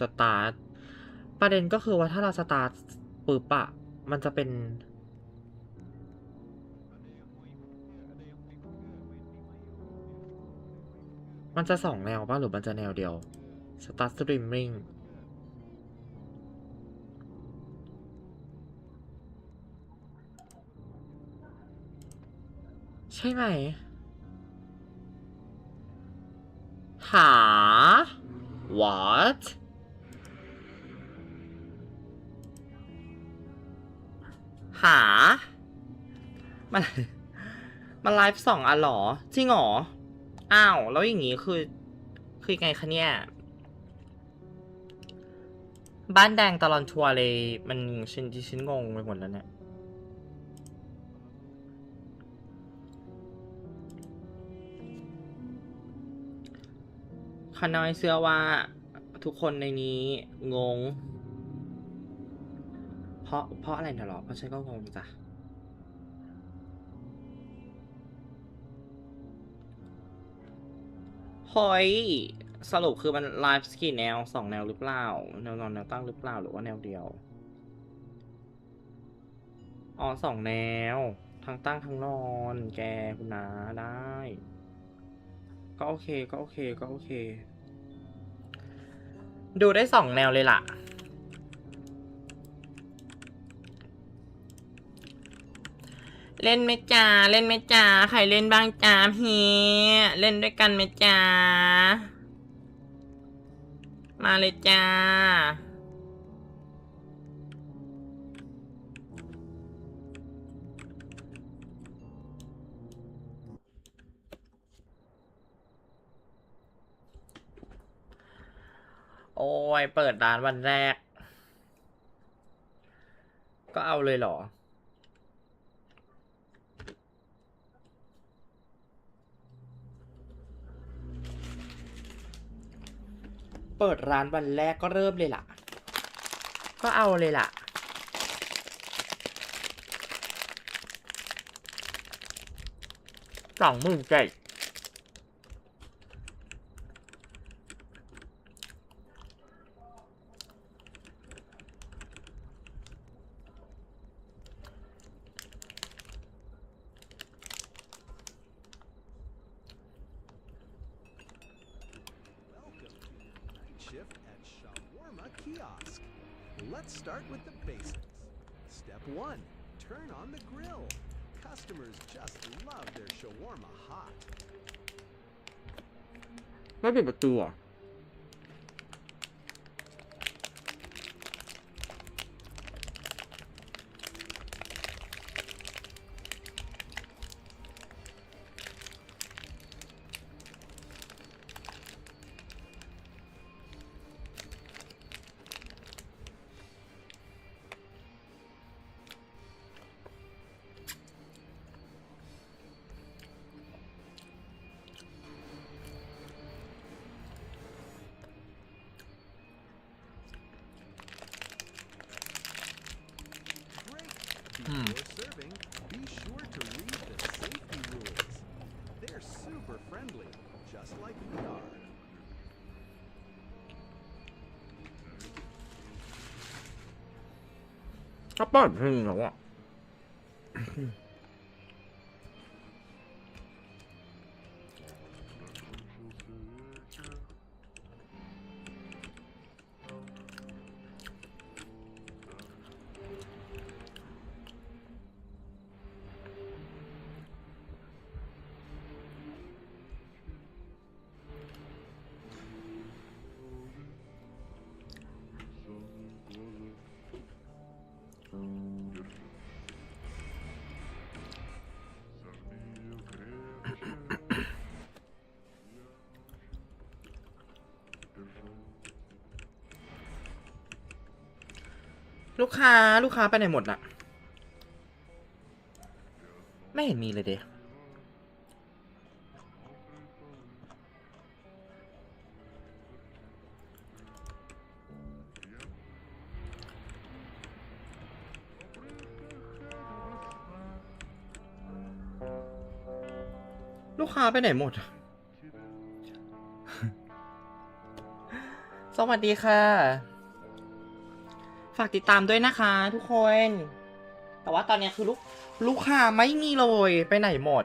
สตาร์ทประเด็นก็คือว่าถ้าเราสตาร์ทปุ๊บอะมันจะเป็นมันจะสองแนวป่ะหรือมันจะแนวเดียว Start Streaming ใช่ไหม หา what หา มัน มันไลฟ์สองอันหรอ จริงหรอ อ้าว แล้วอย่างงี้คือ คือไงคะเนี่ย บ้านแดงตลอนทัวร์เลย มันชินที่นงงไปหมดแล้วเนี่ยข้าน้อยเชื่อว่าทุกคนในนี้งง เพราะเพราะอะไรนะหรอ เพราะฉันก็งงจ้ะเฮ้ยสรุปคือมันไลฟ์สกีแนวสองแนวหรือเปล่า แนวนอนแนวตั้งหรือเปล่าหรือว่าแนวเดียว อ๋อสองแนว ทั้งตั้งทั้งนอน แกคุณนาได้ ก็โอเคก็โอเคก็โอเค ดูได้สองแนวเลยล่ะ เล่นไหมจ้าเล่นไหมจ้าใครเล่นบ้างจ้าพี่เล่นด้วยกันไหมจ้ามาเลยจ้า โอ้ย เปิดร้านวันแรก ก็เอาเลยเหรอ เปิดร้านวันแรกก็เริ่มเลยล่ะ ก็เอาเลยล่ะ สองหมื่นเจ็ด kiosk. Let's start with the basics. Step one, turn on the grill. Customers just love their shawarma hot. 那这个多。Sure to read the safety rules. They're super friendly, just like we are. ก็เลงแล้วอะลูกค้าลูกค้าไปไหนหมดน่ะไม่เห็นมีเลยเดะลูกค้าไปไหนหมดอะสวัสดีค่ะ ฝากติดตามด้วยนะคะ ทุกคน แต่ว่าตอนนี้คือลูกลูกค้าไม่มีเลยไปไหนหมด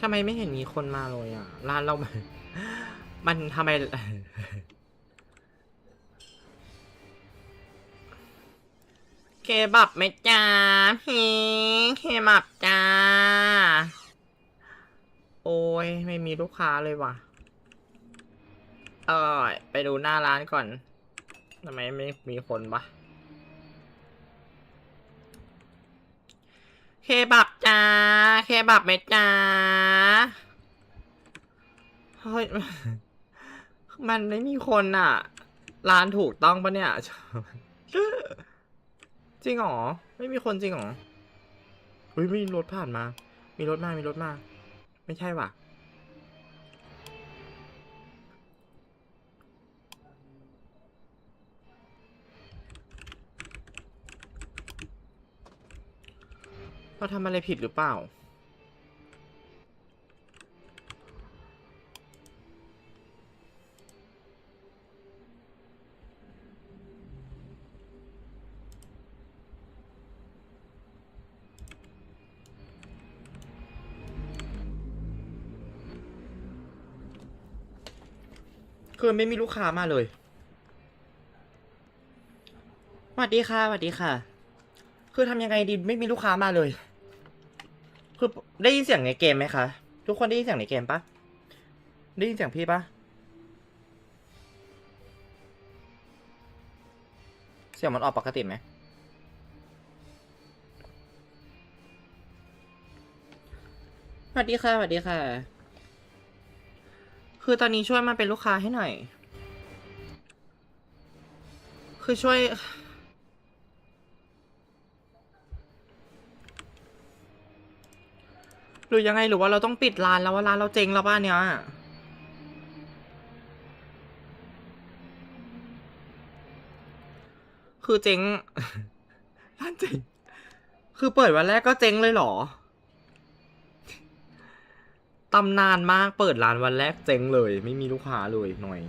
ทำไมไม่เห็นมีคนมาเลยอะ ร้านเรา มันทำไม เคบับไหมจ้าพี่เคบับจ้า โอ้ยไม่มีลูกค้าเลยว่ะ เออไปดูหน้าร้านก่อนทำไมไม่มีคนวะเคบับจ้า เคบับไหมจ้า เฮ้ย มันไม่มีคนอะ ร้านถูกต้องปะเนี่ย จริงเหรอ ไม่มีคนจริงเหรอเฮ้ยมีรถผ่านมา มีรถมา มีรถมา ไม่ใช่ว่ะ เราทำอะไรผิดหรือเปล่า คือไม่มีลูกค้ามาเลยสวัสดีค่ะสวัสดีค่ะ คือทำยังไงดีไม่มีลูกค้ามาเลย คือได้ยินเสียงในเกมไหมคะ ทุกคนได้ยินเสียงในเกมปะได้ยินเสียงพี่ปะเสียงมันออกปกติไหมสวัสดีค่ะสวัสดีค่ะ คือตอนนี้ช่วยมาเป็นลูกค้าให้หน่อย คือช่วย หรือยังไงหรือว่าเราต้องปิดร้านแล้วว่าร้านเราเจ๊งแล้วบ้านเนี้ยคือเจ๊งร้านเจ๊งคือเปิดวันแรกก็เจ๊งเลยเหรอ ตำนานมากเปิดร้านวันแรกเจ๊งเลย ไม่มีลูกค้าเลยหน่อย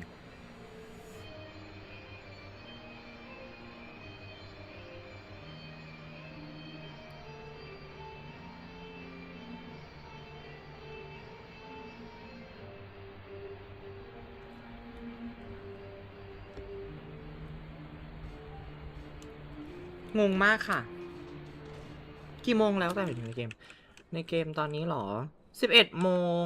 งงมากค่ะ กี่โมงแล้วแต่หมายถึงในเกม ในเกมตอนนี้หรอ สิบเอ็ดโมง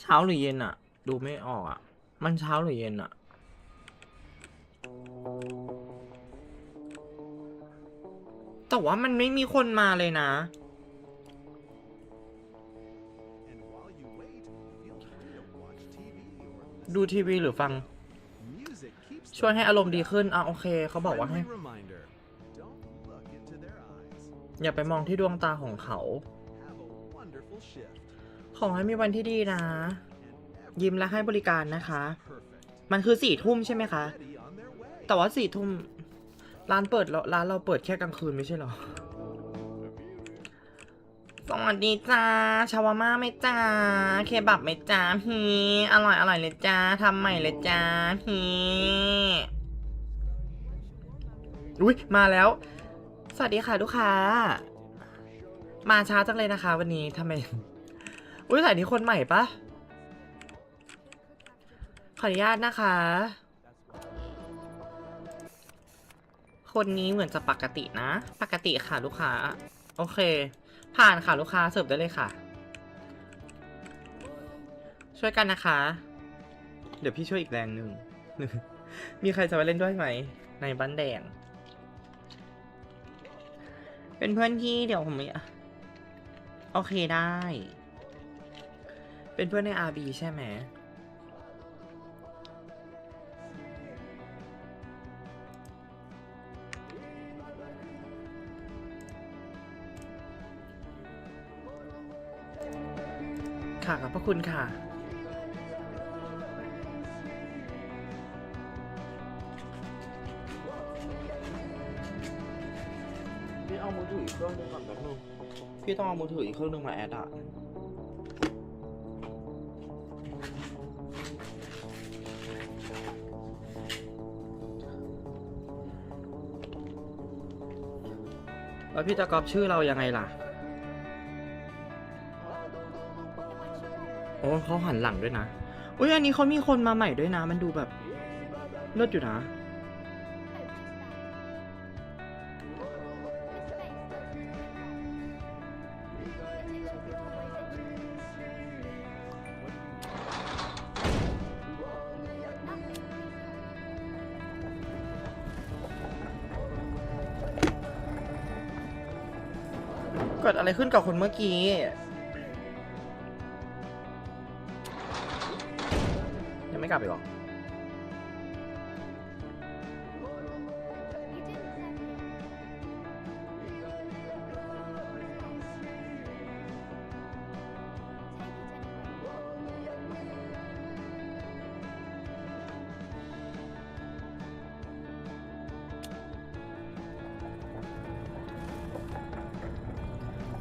เช้าหรือเย็นอะดูไม่ออกอะมันเช้าหรือเย็นอะแต่ว่ามันไม่มีคนมาเลยนะ ดูทีวีหรือฟัง ช่วยให้อารมณ์ดีขึ้น อะ โอเค เขาบอกว่าให้ อย่าไปมองที่ดวงตาของเขา ขอให้มีวันที่ดีนะ And every ยิ้มและให้บริการนะคะ perfect. มันคือสี่ทุ่มใช่ไหมคะ Ready on their way. แต่ว่าสี่ทุ่มร้านเปิดแล้วร้านเราเปิดแค่กลางคืนไม่ใช่เหรอ สวัสดีจ้า ชาวาม่าไหมจ้า เคบับไหมจ้าฮีอร่อยอร่อยเลยจ้าทำใหม่เลยจ้าฮีอุ้ยมาแล้ว สวัสดีค่ะลูกค้า มาช้าจังเลยนะคะวันนี้ทำไม อุ้ยสายนี้คนใหม่ปะขออนุญาตนะคะ คนนี้เหมือนจะปกตินะ ปกติค่ะลูกค้า โอเค ผ่านค่ะลูกค้าเสิร์ฟได้เลยค่ะ ช่วยกันนะคะ เดี๋ยวพี่ช่วยอีกแรงหนึ่ง มีใครจะมาเล่นด้วยไหม ในบ้านแดง เป็นเพื่อนพี่เดี๋ยวผมไม่ โอเคได้ เป็นเพื่อนใน RB ใช่ไหมค่ะขอบพระคุณค่ะ พี่เอามือถืออีกเครื่องนึงก่อนแป๊บนึง พี่ต้องเอามือถืออีกเครื่องนึงมาแอดอะแล้วพี่จะกรอบชื่อเรายังไงล่ะ โอ้เขาหันหลังด้วยนะ อุ้ยอันนี้เขามีคนมาใหม่ด้วยนะ มันดูแบบเลิศอยู่นะ เกิดอะไรขึ้นกับคนเมื่อกี้ ยังไม่กลับอีกหรอ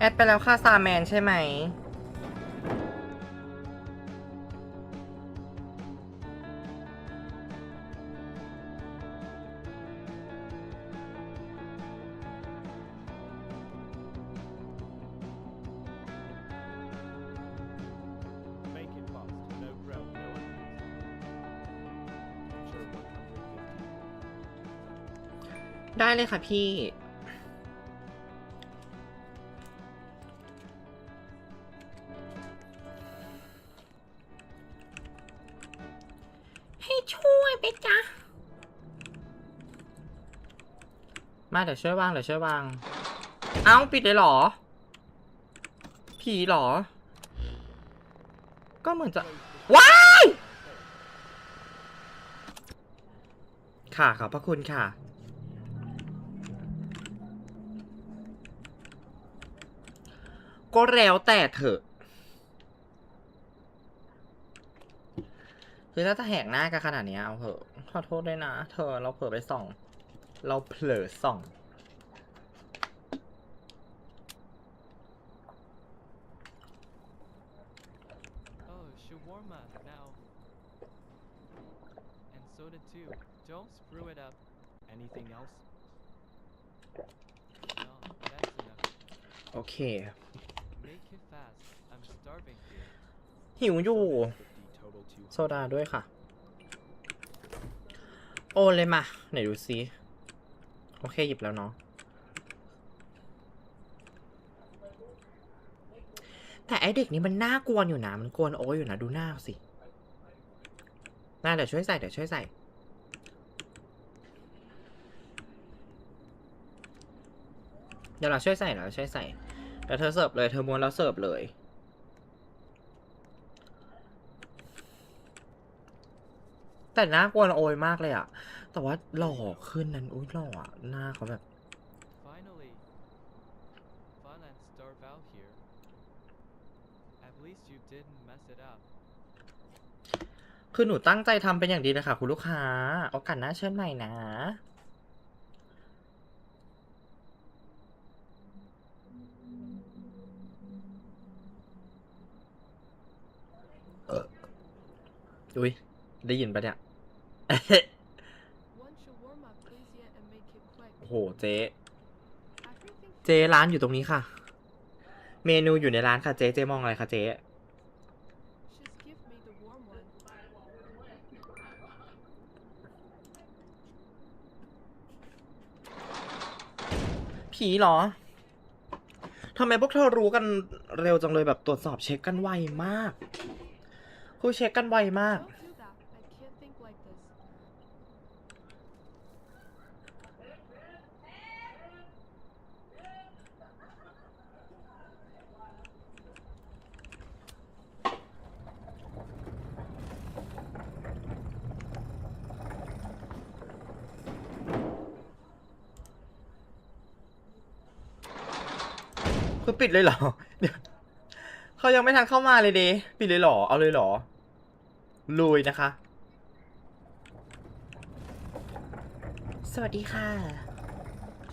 ดไปแล้วค่ะซาแมนใช่ไหม Make it fast. No grill, no onions. Sure, 150. ได้เลยค่ะพี่ เดี๋ยวช่วยวางเดี๋ยวช่วยวาง เอ้าปิดเลยเหรอ ผีเหรอ ก็เหมือนจะ ว้าย ค่ะขอบพระคุณค่ะ ก็แล้วแต่เถอะ คือถ้าจะแหกหน้ากันขนาดนี้เอาเถอะ ขอโทษด้วยนะ เธอเราเผลอไปส่อง เราเผลอส่อง too. Don't screw it up. Anything else? No, that's enough. โอเค Make it fast. I'm starving here. หิวอยู่50 total 200. โซดาด้วยค่ะ โอนเลยมา ไหนดูซิ โอเค หยิบแล้วเนาะ แต่ไอเด็กนี้มันน่ากวนอยู่นะ มันกวนโอ้ยอยู่นะ ดูหน้าสิน่าเดี๋ยวช่วยใส่ เดี๋ยวช่วยใส่ เดี๋ยวเราช่วยใส่เดี๋ยวเราช่วยใส่เดี๋ยวเธอเสิร์ฟเลยเธอม้วนแล้วเสิร์ฟเลย แต่หน้ากวนโอยมากเลยอะแต่ว่าหล่อขึ้นนั้นอุ้ยหล่ออะหน้าเขาแบบ Finally. Fun and starve out here. At least you didn't mess it up. คือหนูตั้งใจทำเป็นอย่างดีเลยค่ะ คุณลูกค้า โอกาสหน้าเชิญใหม่นะ อุ้ยได้ยินปะเนี่ย One shawarma, please, yeah, and make it quick. โอ้โหเจ๊ Everything เจ๊ร้านอยู่ตรงนี้ค่ะ เมนูอยู่ในร้านค่ะเจ๊เจ๊มองอะไรคะเจ๊ just give me the warm one. ผีเหรอทำไมพวกเธอรู้กันเร็วจังเลยแบบตรวจสอบเช็คกันไวมาก คือเช็คกันไวมาก คือปิดเลยเหรอเดี๋ยว เขายังไม่ทันเข้ามาเลยเดปิดเลยเหรอ เอาเลยเหรอ ลุยนะคะ สวัสดีค่ะ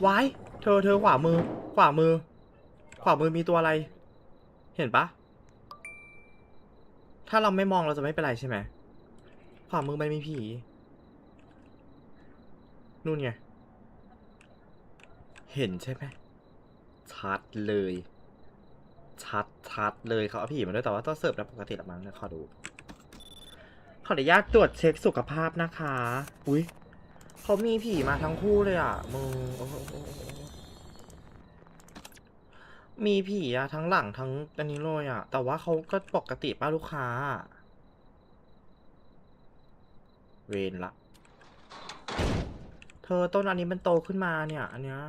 วายเธอเธอขวามือ ขวามือ ขวามือมีตัวอะไร เห็นปะถ้าเราไม่มองเราจะไม่เป็นไรใช่ไหมขวามือมันมีผี นู่นไง เห็นใช่ไหมชัดเลย ชัดชัดเลยเขาเอาผีมาด้วยแต่ว่าต้องเสิร์ฟแบบปกติละมั้งนะขอดู ขออนุญาตตรวจเช็คสุขภาพนะคะ อุ้ยเขามีผีมาทั้งคู่เลยอะมึงมีผีอะทั้งหลังทั้งอันนี้เลยอะแต่ว่าเขาก็ปกติป้าลูกค้า เวนละ เธอต้นอันนี้มันโตขึ้นมาเนี่ย อันเนี้ย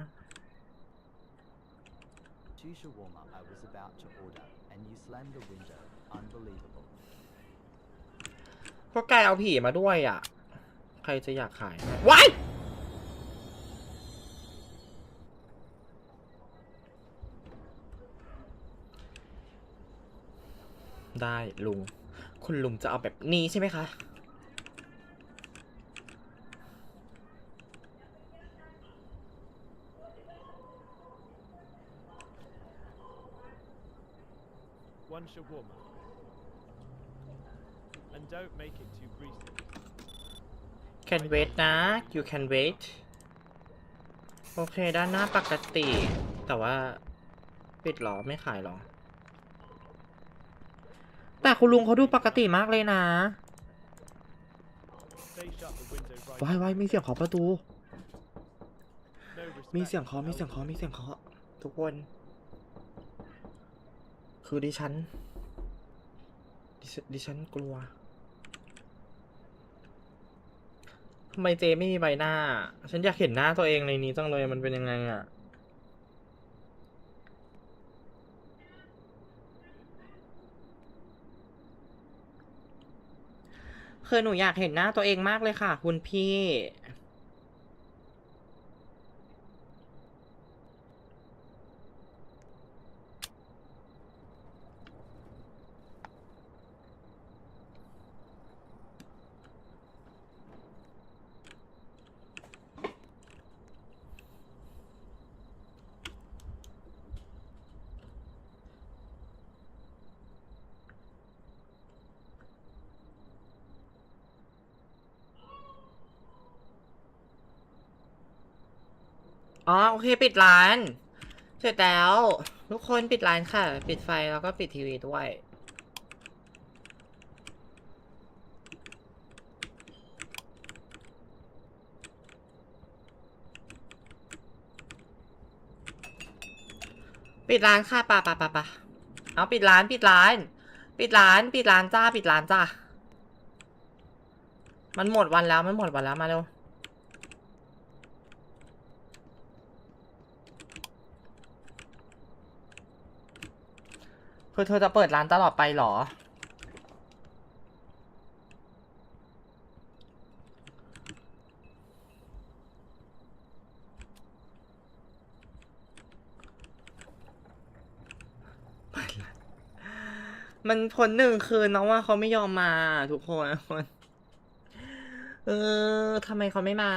Two shawarma I was about to order, and you slammed the window. Unbelievable. ก็กายเอาผีมาด้วยอะ ใครจะอยากขายให้ว้าย ได้ลุง คุณลุงจะเอาแบบนี้ใช่ไหมคะ One shawarma. And don't make it too greasy. can wait นะ you can wait โอเค ด้านหน้าปกติ แต่ว่า ปิดเหรอ ไม่ขายเหรอ แต่คุณลุงเขาดูปกติมากเลยนะ They shut the window right ว้ายว้ายมีเสียงเคาะประตู No มี respect เสียงเคาะ for มีเสียงเคาะมีเสียงเคาะทุกคน คือดิฉันดิฉัน ดิฉันกลัวทำไมเจไม่มีใบหน้า ฉันอยากเห็นหน้าตัวเองในนี้จังเลยมันเป็นยังไงอะคือหนูอยากเห็นหน้าตัวเองมากเลยค่ะ คุณพี่ อ๋อ โอเคปิดร้าน เสร็จแล้ว ทุกคนปิดร้านค่ะ ปิดไฟแล้วก็ปิดทีวีด้วยปิดร้านค่ะป่ะป่ะป่ะป่ะเอาปิดร้านปิดร้าน ปิดร้านปิดร้านจ้า ปิดร้านจ้า มันหมดวันแล้วมันหมดวันแล้วมาเร็ว คือเธอจะเปิดร้านตลอดไปหรอ มันผลหนึ่งคือน้องว่าเขาไม่ยอมมาทุกคน เออทำไมเขาไม่มา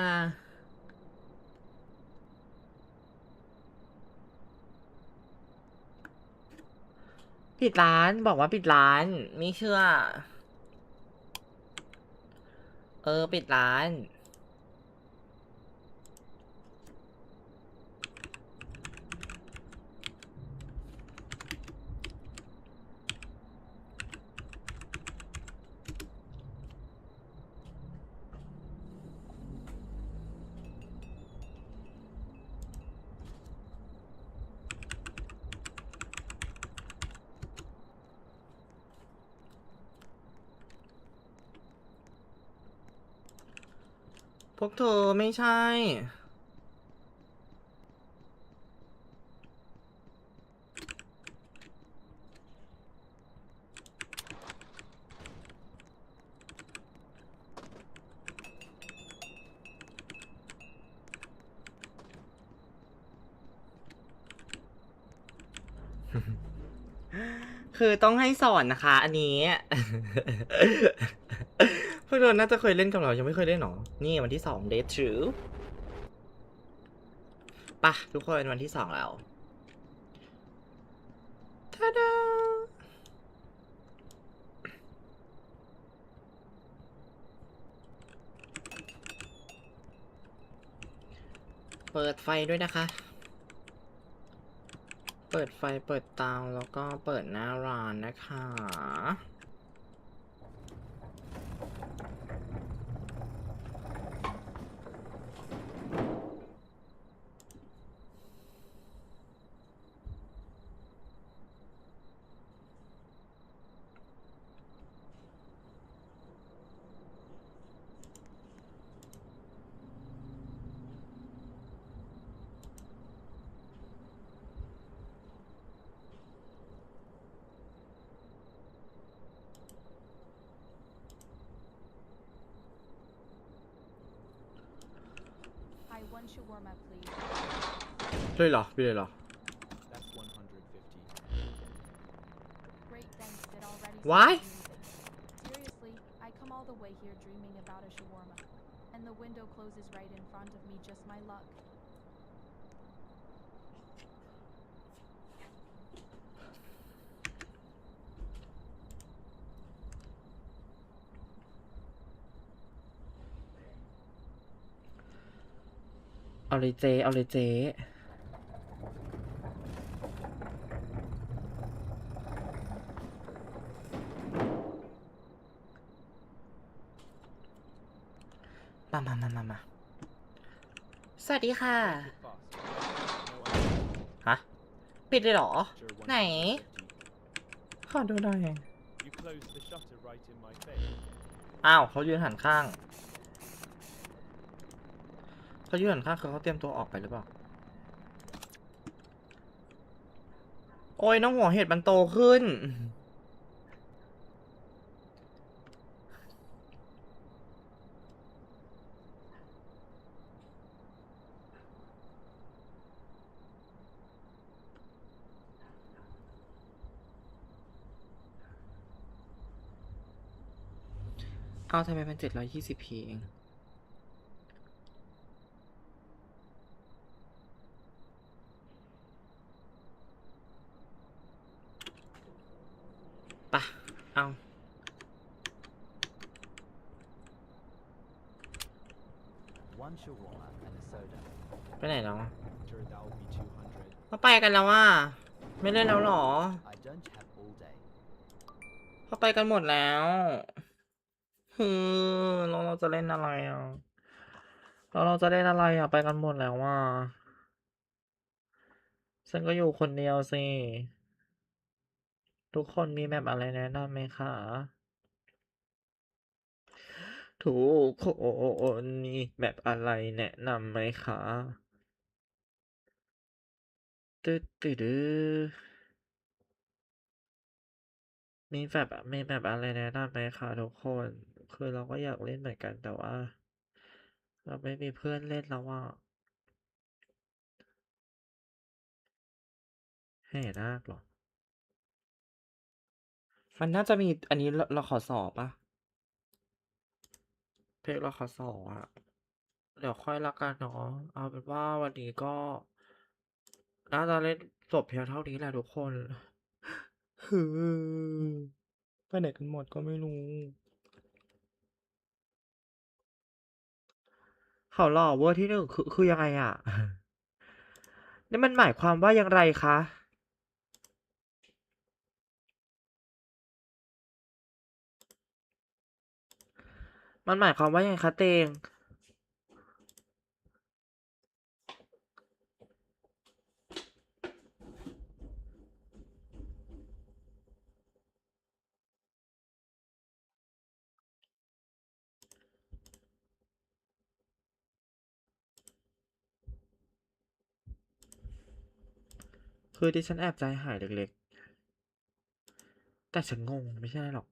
ปิดร้านบอกว่าปิดร้านไม่เชื่อ เออ ปิดร้าน เธอไม่ใช่ คือต้องให้สอนนะคะ อันนี้ พวกเราน่าจะเคยเล่นกับเรา ยังไม่เคยเล่นหรอ นี่วันที่สองเดททรูปะทุกคนวันที่สองแล้วทาดาเปิดไฟด้วยนะคะ เปิดไฟเปิดเตาแล้วก็เปิดหน้าร้านนะคะ That's 150. Great, thanks. It already Why? Seriously, I come all the way here dreaming about a shawarma. And the window closes right in front of me, just my luck. เอาเลยเจ เอาเลยเจ มามามามามาสวัสดีค่ะ Fast. No ฮะ ปิดเลยเหรอ Sure, ไหน 150. ขอดูหน่อย You closed the shutter right in my face. อ้าวเขายืนหันข้าง เขายืนหันข้างคือเขาเตรียมตัวออกไปหรือเปล่า โอ้ยน้องหัวเห็ดมันโตขึ้น เอาทำไมมันเจ็ดร้อยยี่สิบพีเอง ปะ เอา One shawarma and a soda. ไปไหนแล้ว Sure, that will be 200. เขาไป กันแล้วว่าไม่เล่นแล้วหรอเขาไปกันหมดแล้วฮือแล้วเราจะเล่นอะไรอะแล้วเราจะเล่นอะไรอะไปกันหมดแล้วว่าฉันก็อยู่คนเดียวสิ ทุกคนมีแบบอะไรแนะนำไหมคะทุกคนมีแบบอะไรแนะนำไหมคะ ตึ๊ดตึ๊ดดื้อมีแบบมีแบบอะไรแนะนำไหมคะทุกคน คือเราก็อยากเล่นเหมือนกันแต่ว่า เราไม่มีเพื่อนเล่นแล้วอะแห่นาคหรอ มันน่าจะมีอันนี้เราเราขอสอบปะเพลงเราขอสอบอะเดี๋ยวค่อยละกันเนาะเอาเป็นว่าวันนี้ก็ น่าจะเล่นจบเพียงเท่านี้แหละทุกคนฮือไปไหนกันหมดก็ไม่รู้ เขาหล่อเวอร์ที่หนึ่งคือคือยังไงอะ นี่มันหมายความว่าอย่างไรคะมันหมายความว่ายังไงคะเตง คือดิฉันแอบใจหายเล็กๆ แต่ฉันงงไม่ใช่หรอก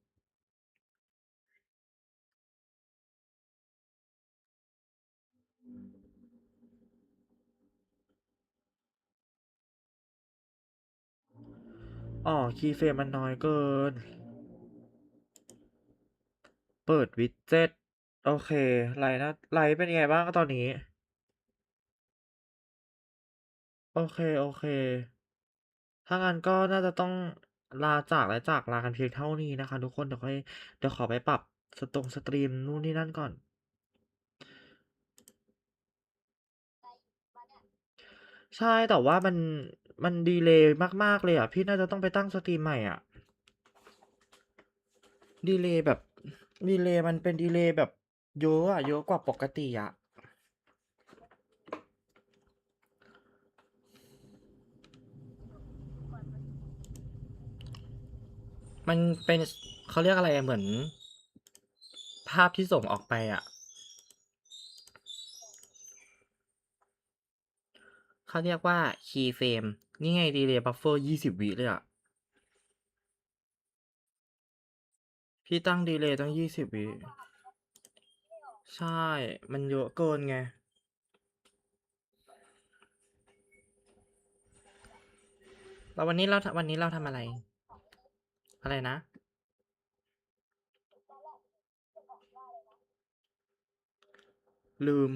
อ๋อ คีย์เฟรมมันน้อยเกิน เปิดวิดเจ็ต โอเค ไลน์นะ ไลน์เป็นยังไงบ้างตอนนี้ โอเค โอเค ถ้างั้นก็น่าจะต้องลาจากและจากลากันเพียงเท่านี้นะคะ ทุกคนเดี๋ยวค่อยเดี๋ยวขอไปปรับสตรงสตรีมนู่นนี่นั่นก่อน ใช่แต่ว่ามันมันดีเลย์มาก ๆ เลยอะ พี่น่าจะต้องไปตั้งสตรีมใหม่อะ ดีเลย์แบบ ดีเลย์มันเป็นดีเลย์แบบเยอะอะ เยอะกว่าปกติอะ มันเป็นเขาเรียกอะไรเหมือน ภาพที่ส่งออกไปอะเขาเรียกว่า key frame นี่ไงดีเลย์บัฟเฟอร์ยี่สิบวิเลยอะพี่ตั้งดีเลย์ตั้งยี่สิบวิ ใช่ มันเยอะเกินไงแล้ววันนี้เราวันนี้เราทำอะไร อะไรนะ ลืม